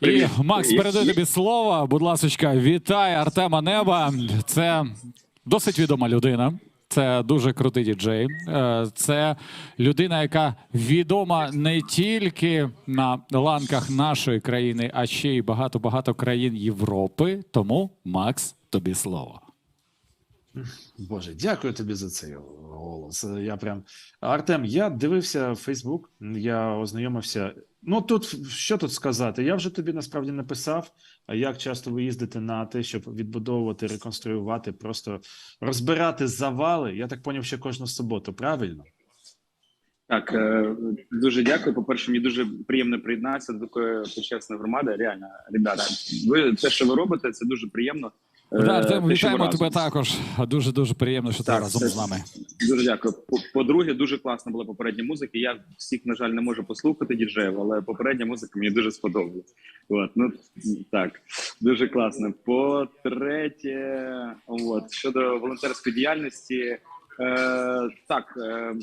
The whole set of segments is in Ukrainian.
І Макс, передаю тобі слово. Будь ласка, вітай Артема Неба. Це досить відома людина. Це дуже крутий діджей. Е, Це людина, яка відома не тільки на ланках нашої країни, а ще й багато-багато країн Європи. Тому, Макс, тобі слово. Боже, дякую тобі за цей голос. Я прям Артем, я дивився Фейсбук, я ознайомився. Ну тут що тут сказати? Я вже тобі насправді написав, як часто ви їздите на те, щоб відбудовувати, реконструювати, просто розбирати завали. Я так поняв, що кожну суботу, правильно? Так, е, дуже дякую. По-перше, мені дуже приємно приєднатися до такої почесної громади. Реально, ребята, ви те, що ви робите, це дуже приємно. Е, Артем, вітаємо разом. тебе також. Дуже дуже приємно, що ти Так, разом це- з нами. Дуже дякую. По- По-друге, дуже класна була попередня музика. Я всіх, на жаль, не можу послухати діджеїв, але попередня музика мені дуже сподобалась. От, ну так, дуже класно. По-третє, от щодо волонтерської діяльності. Е, так, е,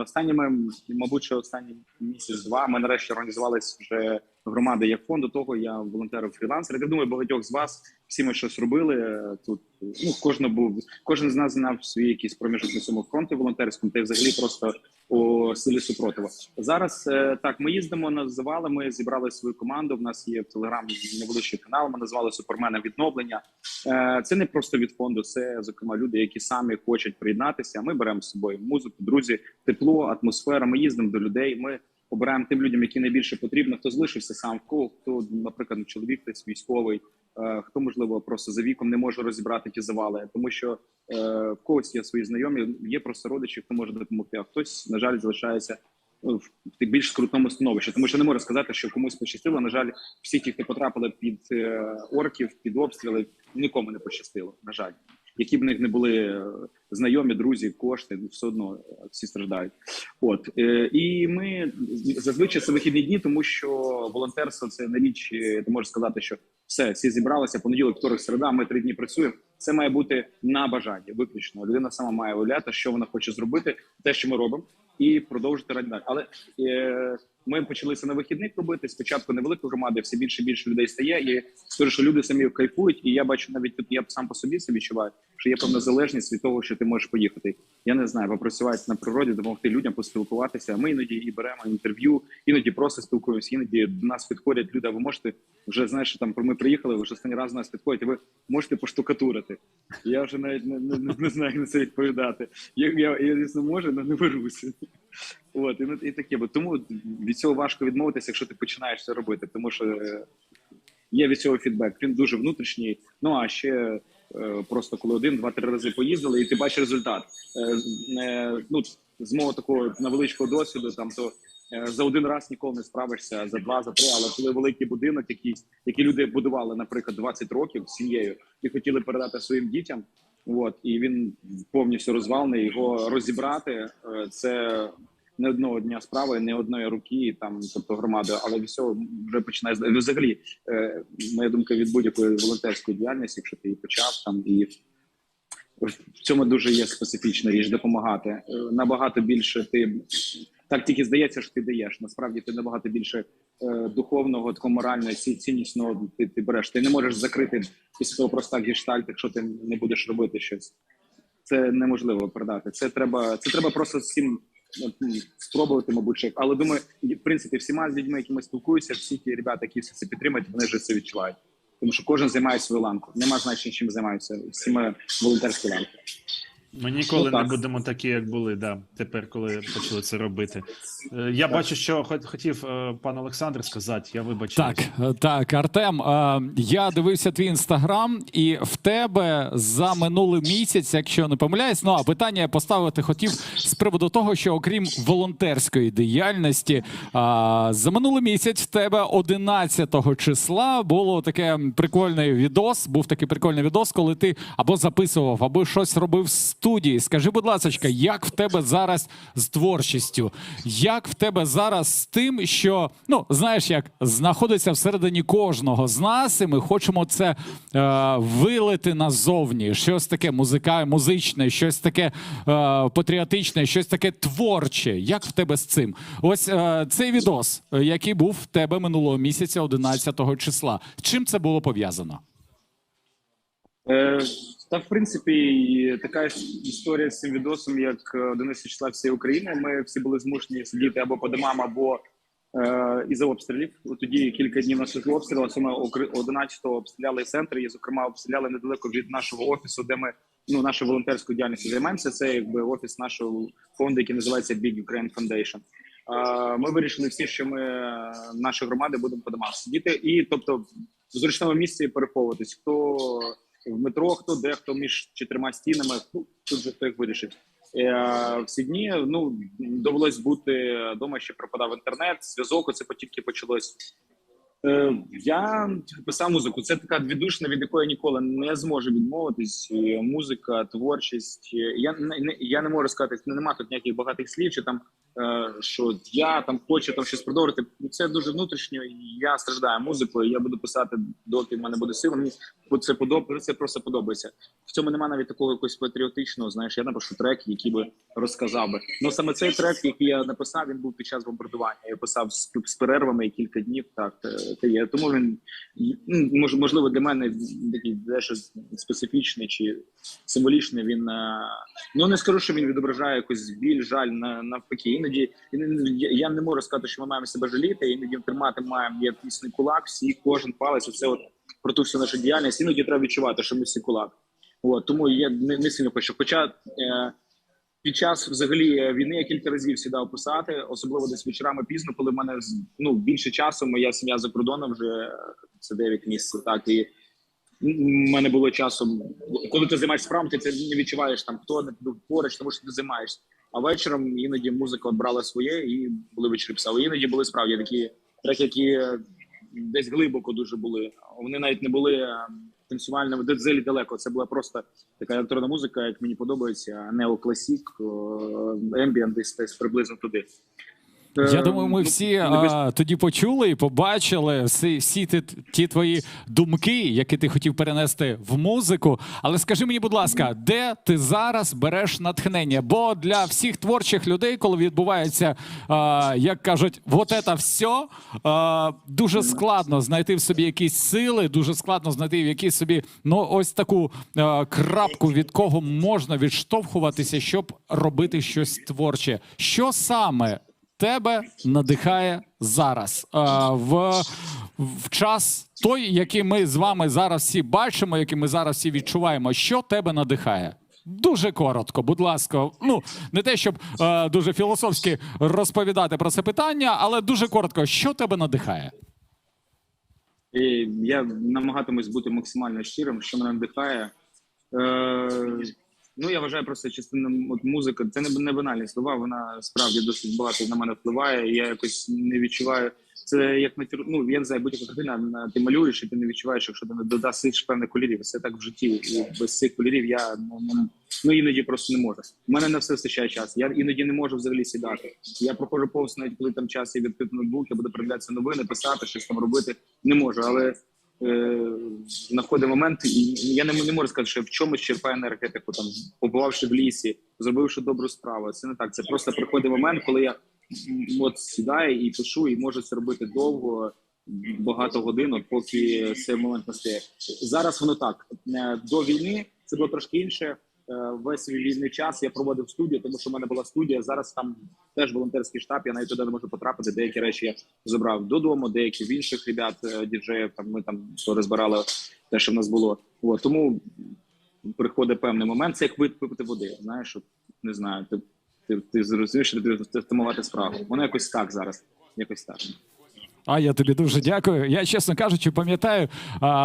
останніми, мабуть, що останній місяць-два ми нарешті організувалися вже громада як фонд. До того я волонтерив фрілансер. Я думаю, багатьох з вас всі ми щось робили е, тут. Ну, кожен був, кожен з нас знав свій якийсь проміжок на цьому фронті волонтерському, та й взагалі просто у силі супротиву. Зараз е, так, ми їздимо на завали. Ми зібрали свою команду. В нас є в телеграм невеличкий канал. Ми назвали супермена відновлення. Е, Це не просто від фонду, це зокрема люди, які самі хочуть приєднатися. Ми беремо з собою музику, друзі, тепло, атмосфера. Ми їздимо до людей. Ми обираємо тим людям, які найбільше потрібно. Хто залишився сам, в кого хто, наприклад, чоловік, хтось військовий, е, хто можливо просто за віком не може розібрати ті завали, тому що е, в когось є свої знайомі, є просто родичі, хто може допомогти. А хтось, на жаль, залишається ну, в більш скрутному становищі, тому що не можу сказати, що комусь пощастило. На жаль, всі ті, хто потрапили під е, орків, під обстріли, нікому не пощастило. На жаль, які б них не були е, знайомі, друзі, кошти, все одно е, всі страждають. От е, і ми зазвичай це вихідні дні, тому що волонтерство це не річ. Ти можеш сказати, що все, всі зібралися. Понеділок, вторик, середа. Ми три дні працюємо. Це має бути на бажання. Виключно людина сама має уявляти, що вона хоче зробити, те, що ми робимо, і продовжити раді. Але е, ми почалися на вихідних робити. Спочатку невеликої громади, все більше і більше людей стає. І скажу, що люди самі кайфують. І я бачу навіть тут. Я сам по собі це відчуваю, що є певна залежність від того, що ти можеш поїхати. Я не знаю, попрацювати на природі, допомогти людям поспілкуватися. Ми іноді і беремо інтерв'ю, іноді просто спілкуємося. Іноді до нас підходять люди. а Ви можете вже знаєш, там ми приїхали. Ви ж останній раз до нас підходять. Ви можете поштукатурити. Я вже навіть не, не, не знаю, як на це відповідати. Я, я, я звісно, можу, але не беруся. От і, і таке, бо тому від цього важко відмовитися, якщо ти починаєш це робити, тому що е, є від цього фідбек. Він дуже внутрішній. Ну а ще е, просто коли один, два-три рази поїздили, і ти бачиш результат. Е, ну з мого такого невеличкого досвіду, там то за один раз ніколи не справишся, за два, за три. Але коли великий будинок, якийсь, який люди будували, наприклад, 20 років з сім'єю, і хотіли передати своїм дітям. От і він повністю розвалений. Його розібрати це не одного дня справи, не одної руки, там тобто громади, але від цього вже починає взагалі. Е, моя думка від будь-якої волонтерської діяльності, якщо ти її почав там і в цьому дуже є специфічна річ допомагати. Е, Набагато більше ти так тільки здається, що ти даєш. Насправді ти набагато більше е, духовного, такого морального, ці- ціннісного ти, ти береш. Ти не можеш закрити після того просто так гештальт, якщо ти не будеш робити щось. Це неможливо продати. Це треба, це треба просто всім спробувати, мабуть, ще. але думаю, в принципі, всіма з людьми, які ми спілкуюся, всі ті ребята, які все це підтримують, вони вже це відчувають. Тому що кожен займає свою ланку. Нема значення, чим займаються. Всі ми волонтерські ланки. Ми ніколи Ну, не будемо такі, як були, да, тепер, коли почали це робити. Е, Я бачу, що хотів е, пан Олександр сказати, я вибачаюсь. Так, е, так, Артем, я дивився твій інстаграм, і в тебе за минулий місяць, якщо не помиляюсь, ну а питання я поставити хотів з приводу того, що окрім волонтерської діяльності, за минулий місяць в тебе 11 числа було таке прикольний відос. Був такий прикольний відос, коли ти або записував, або щось робив з студії. Скажи, будь ласка, як в тебе зараз з творчістю? Як в тебе зараз з тим, що ну знаєш, як знаходиться всередині кожного з нас, і ми хочемо це е, вилити назовні? Щось таке музика, музичне, щось таке е, патріотичне, щось таке творче. Як в тебе з цим? Ось е, цей відос, е, який був в тебе минулого місяця, 11 числа. Чим це було пов'язано? Е, та в принципі така ж історія з цим відосом, як е, 11 числа всієї України. Ми всі були змушені сидіти або по домам, або е, із-за обстрілів. Тоді кілька днів наших обстрілів, саме 11-го обстріляли центр, і зокрема обстріляли недалеко від нашого офісу, де ми ну нашою волонтерською діяльністю займаємося. Це якби офіс нашого фонду, який називається Big Ukraine Foundation. Е, Ми вирішили всі, що ми е, наші громади будемо по домах сидіти, і тобто в зручному місці переховуватись. Хто в метро, хто де, хто між чотирма стінами. Ну тут же хто їх вирішить. Е, всі дні ну довелось бути вдома, ще пропадав інтернет, зв'язок. Оце тільки почалось. Е, я писав музику. Це така віддушина, від якої я ніколи не зможу відмовитись. Музика, творчість. Я не я не можу сказати, нема тут ніяких багатих слів, чи там що я там хочу там щось продовжити. Це дуже внутрішньо. Я страждаю музикою. Я буду писати, доки в мене буде сила. Мені це подобається, це просто подобається. В цьому немає навіть такого якогось патріотичного. Знаєш, я напишу трек, який би розказав би. Ну саме цей трек, який я написав, він був під час бомбардування. Я писав з, з перервами кілька днів. Так е, це є. Тому він ну, можливо для мене такий дещо специфічний чи символічний. Він е, ну не скажу, що він відображає якось біль, жаль на навпаки. Іноді я- не можу сказати, що ми маємо себе жаліти. Іноді тримати маємо є пісний кулак. Всі кожен палець. Оце от про ту всю нашу діяльність. Іноді треба відчувати, що ми всі кулак. От тому я не, не сильно хочу. Хоча е, під час взагалі війни я кілька разів сідав писати, особливо десь вечорами пізно, коли в мене ну більше часу. Моя сім'я за кордоном вже е, це 9 місяців. Так і в мене було часом, коли ти займаєшся справами, ти це не відчуваєш там, хто не поруч, тому що ти займаєшся. А вечором іноді музика брала своє і були вечори писали. Іноді були справді такі треки, які десь глибоко дуже були. Вони навіть не були е, танцювальними, дедзелі далеко. Це була просто така електронна музика, як мені подобається, неокласік, ембієнт, десь приблизно туди. Я Е, думаю, ми ну, всі а, тоді почули і побачили всі, всі ті, ті твої думки, які ти хотів перенести в музику. Але скажи мені, будь ласка, де ти зараз береш натхнення? Бо для всіх творчих людей, коли відбувається, а, як кажуть, вот це все, а, дуже складно знайти в собі якісь сили, дуже складно знайти в якійсь собі ну ось таку а, крапку, від кого можна відштовхуватися, щоб робити щось творче. Що саме? Тебе надихає зараз а, в, в час той, який ми з вами зараз всі бачимо, який ми зараз всі відчуваємо. Що тебе надихає? Дуже коротко, будь ласка. Ну не те, щоб е, дуже філософськи розповідати про це питання, але дуже коротко, що тебе надихає? Я намагатимусь бути максимально щирим, що мене надихає. Е, ну я вважаю просто частина от музика. Це не, не банальні слова. Вона справді досить багато на мене впливає. Я якось не відчуваю. Це як натюр... ну, я не знаю, будь-яка картина на- ти малюєш, і ти не відчуваєш, якщо ти не додасиш певних кольорів. Все так в житті. І без цих кольорів я ну, ну, ну іноді просто не можу. У мене на все вистачає час. Я іноді не можу взагалі сідати. Я проходжу повз навіть коли там час є відкрити ноутбук, я буду передивлятися новини, писати, щось там робити. Не можу, але знаходить момент, і я не, не можу сказати, що в чомусь черпає енергетику, там побувавши в лісі, зробивши добру справу. Це не так. Це просто приходить момент, коли я от сідаю і пишу, і можу це робити довго. Багато годин, поки цей момент настає. Зараз воно так Е, до війни це було трошки інше. Е, Весь свій вільний час я проводив студію, тому що в мене була студія. Зараз там теж волонтерський штаб. Я навіть туди не можу потрапити. Деякі речі я забрав додому, деякі в інших ребят е, діджеїв. Там ми там розбирали те, що в нас було. От, тому приходить певний момент. Це як випити води. Знаєш, не знаю, ти, ти, ти зрозумієш, що ти втамувати справу. Воно якось так зараз. Якось так. А я тобі дуже дякую. Я чесно кажучи, пам'ятаю,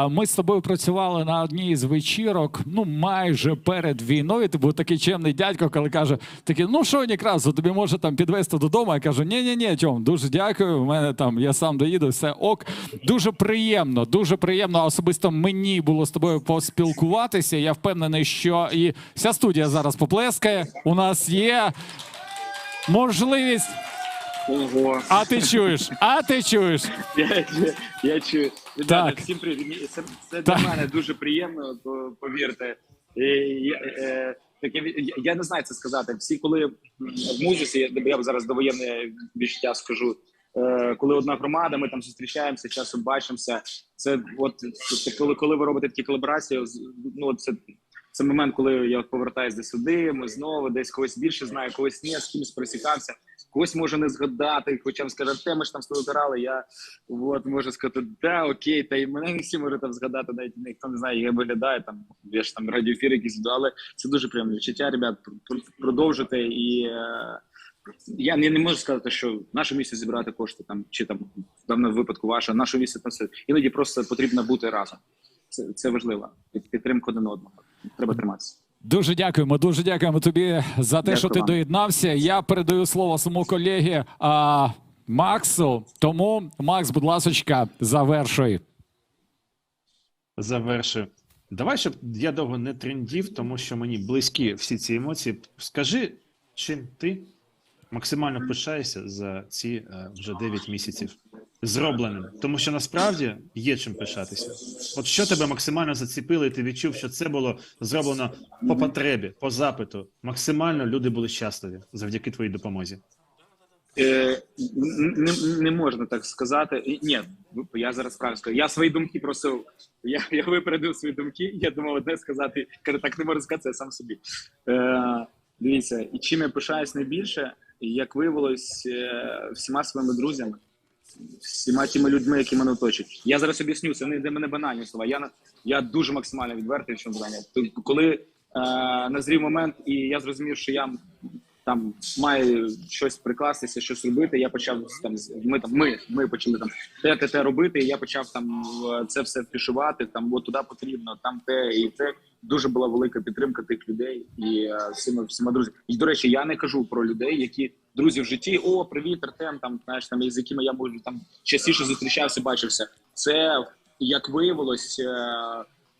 ми з тобою працювали на одній з вечірок, ну майже перед війною. Ти був такий чемний дядько, коли каже: такий, ну що, Нікрасу, тобі може там підвезти додому. Я кажу, ні, ні, ні, Тьом, дуже дякую. У мене там я сам доїду, все ок. Дуже приємно, дуже приємно. Особисто мені було з тобою поспілкуватися. Я впевнений, що і вся студія зараз поплескає. У нас є можливість. Ого. А ти чуєш? А ти чуєш? Я, я, я чую. Ребята, Так. всім привіт. Це, це Так. для мене дуже приємно, то повірте. І, я, е, таке, ві- я, я не знаю це сказати. Всі, коли м, в музиці, я, я зараз довоєнне відчуття скажу. Е, коли одна громада, ми там зустрічаємося, часом бачимося. Це от це, коли, коли ви робите такі колаборації, з- ну це, це момент, коли я повертаюся сюди, ми знову десь когось більше знаю, когось ні, з кимось пересікався. Когось може не згадати, хоча б скаже, те ми ж там грали, я от можу сказати, да, окей, та й мене не всі може там згадати, навіть ніхто не знає, як я виглядаю, там я ж там радіоефір якийсь, веду, але це дуже приємне відчуття, ребят, пр- пр- продовжуйте і. Е, я не, не можу сказати, що наше місце зібрати кошти там, чи там в даному випадку ваше, наше місце там все. Іноді просто потрібно бути разом. Це, це важливо. Підтримка один одного. Треба триматися. Дуже дякуємо. Дуже дякуємо тобі за те, Дякую що ти вам. доєднався. Я передаю слово своєму колегі а, Максу. Тому, Макс, будь ласочка, завершуй. Завершую. Давай, щоб я довго не трендів, тому що мені близькі всі ці емоції. Скажи, чим ти максимально пишаєшся за ці е, вже 9 місяців зробленим? Тому що насправді є чим пишатися. От що тебе максимально заціпило, і ти відчув, що це було зроблено по потребі, по запиту. Максимально люди були щасливі завдяки твоїй допомозі. Е, не, не можна так сказати. Ні, я зараз правильно скажу. Я свої думки просто я, я випередив свої думки. Я думав одне сказати. Каже, так не можу сказати, я сам собі. Е, дивіться, і чим я пишаюсь найбільше, як виявилось, е, всіма своїми друзями, всіма тими людьми, які мене оточують. Я зараз об'ясню, це не для мене банальні слова. Я я дуже максимально відвертий в цьому питанні. Тобто, Коли е, назрів момент, і я зрозумів, що я там має щось прикластися, щось робити. Я почав там ми там. Ми, ми почали там те, те, те робити. І я почав там е, це все впішувати. Там от туди потрібно, там те і те. Дуже була велика підтримка тих людей і е, всіма всіма друзями. І до речі, я не кажу про людей, які друзі в житті. О, привіт, Артем. Там знаєш, там з якими я можу там частіше зустрічався, бачився. Це як виявилось.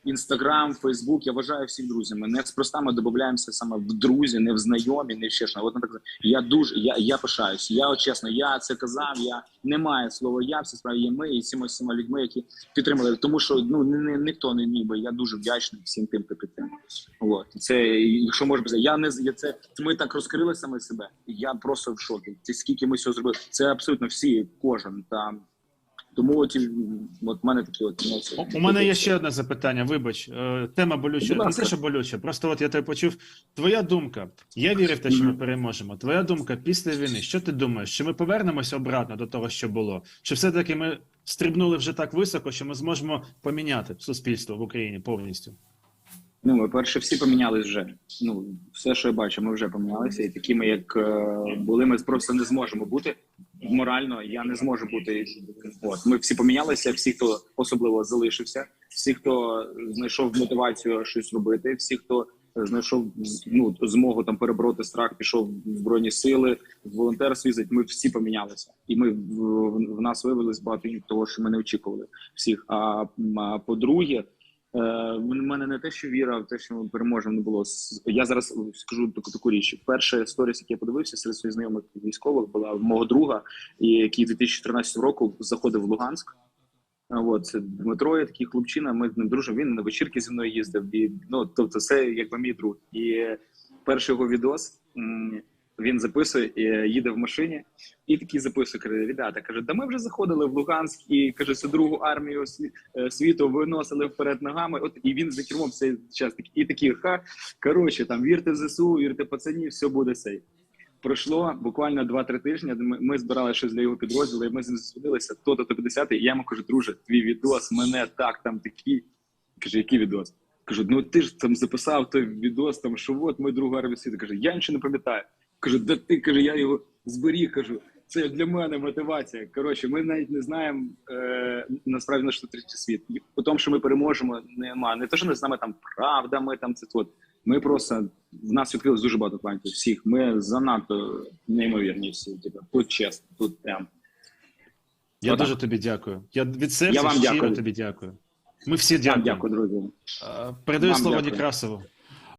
Інстаграм, Фейсбук, я вважаю всіх друзями. Не спроста ми додаємося саме в друзі, не в знайомі, не в ще що. От так я дуже я, я пишаюсь. Я от чесно, я це казав. Я не маю слова я всі справді є ми і всіма всіма людьми, які підтримали. Тому що ну не, не ніхто не міг би. Я дуже вдячний всім тим, хто підтримав. От це якщо можна сказати, я не я це ми так розкрили саме себе. Я просто в шокі. Це скільки ми всього зробили. Це абсолютно всі, кожен там. Тому от, от мене такі от емоції. У- мене є ще одне запитання. Вибач, Е, тема болюча. Не те, що болюча. Просто от я тебе почув. Твоя думка. Я вірю в те, що ми переможемо. Твоя думка після війни. Що ти думаєш? Чи ми повернемося обратно до того, що було? Чи все-таки ми стрибнули вже так високо, що ми зможемо поміняти суспільство в Україні повністю? Ну, ми перше всі помінялись вже. Ну, все, що я бачу, ми вже помінялися. І такими, як е, були, ми просто не зможемо бути морально. Я не зможу бути. От ми всі помінялися. Всі, хто особливо залишився, всі, хто знайшов мотивацію щось робити, всі, хто знайшов ну змогу там перебороти страх, пішов в збройні сили, в їздить. Ми всі помінялися, і ми в, в нас виявилось багато того, що ми не очікували всіх. А, а по-друге. Е, в мене не те, що віра в те, що ми переможемо, не було. Я зараз скажу таку таку річ. Перша сторіс, яку я подивився серед своїх знайомих військових, була мого друга, який 2014 року заходив в Луганськ. От це Дмитро, є такий хлопчина. Ми з ним дружимо. Він на вечірки зі мною їздив. І ну тобто, це якби мій друг. І перший його відос він записує, їде в машині, і такий записує, каже, ребята, каже, да ми вже заходили в Луганськ і каже, всю другу армію е, світу виносили вперед ногами. От і він за кермом цей час і такий ха. Коротше, там вірте в ЗСУ, вірте пацанів, все буде сей. Пройшло буквально 2-3 тижні. Ми, ми збирали щось для його підрозділу, і ми з ним зустрілися, то 50 і я йому кажу, друже, твій відос, мене так там такий. Каже, який відос? Кажу, ну ти ж там записав той відос, там що от ми другу армію світу. Каже, я нічого не пам'ятаю. Кажу, да ти каже, я його зберіг. Кажу, Це для мене мотивація. Коротше, ми навіть не знаємо е, насправді на що третій світ. І по тому, що ми переможемо, нема. Не те, що не з нами там правда, ми там це от. Ми просто в нас відкрилось дуже багато талантів. Всіх. Ми занадто неймовірні всі. Типу, тут чесно, тут прям. Я Отак. дуже тобі дякую. Я від серця Я вам щиро дякую. тобі дякую. Ми всі дякуємо. дякую друзі. Е, Передаю Вам слово дякую. Некрасову.